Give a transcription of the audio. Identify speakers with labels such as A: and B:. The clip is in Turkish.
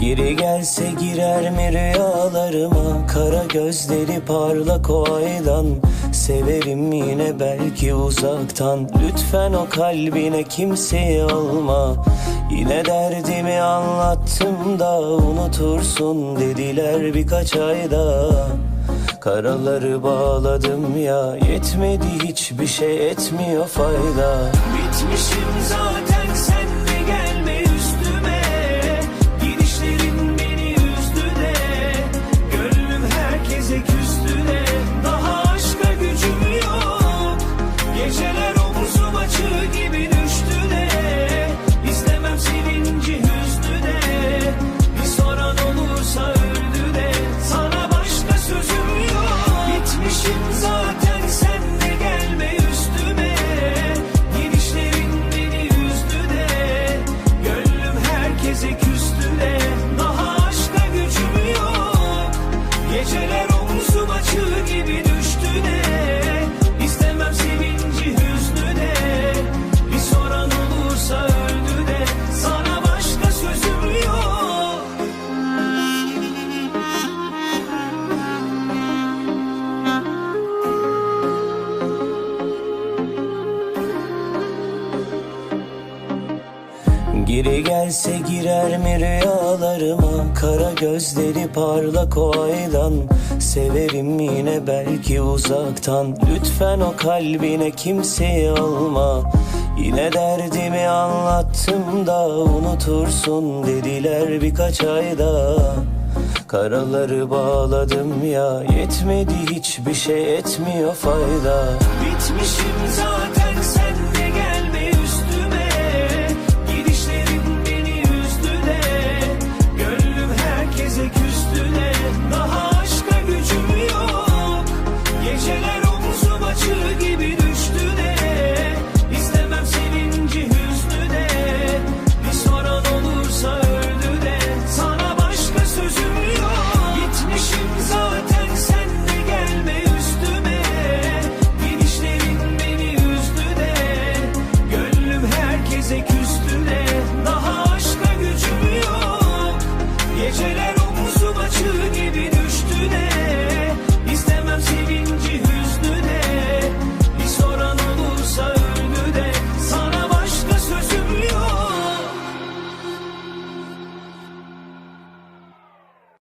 A: Biri gelse girer mi rüyalarıma? Kara gözleri parlak o aydan. Severim yine belki uzaktan. Lütfen o kalbine kimseyi alma. Yine derdimi anlattım da Unutursun dediler birkaç ayda. Karaları bağladım ya Yetmedi hiçbir şey etmiyor fayda. Bitmişim zaten Geri gelse girer mi rüyalarıma? Kara gözleri parlak o aydan. Severim yine belki uzaktan. Lütfen o kalbine kimseyi alma. Yine derdimi anlattım da Unutursun dediler birkaç ayda. Karaları bağladım ya Yetmedi hiçbir şey etmiyor fayda. Bitmişim zaten 也值得。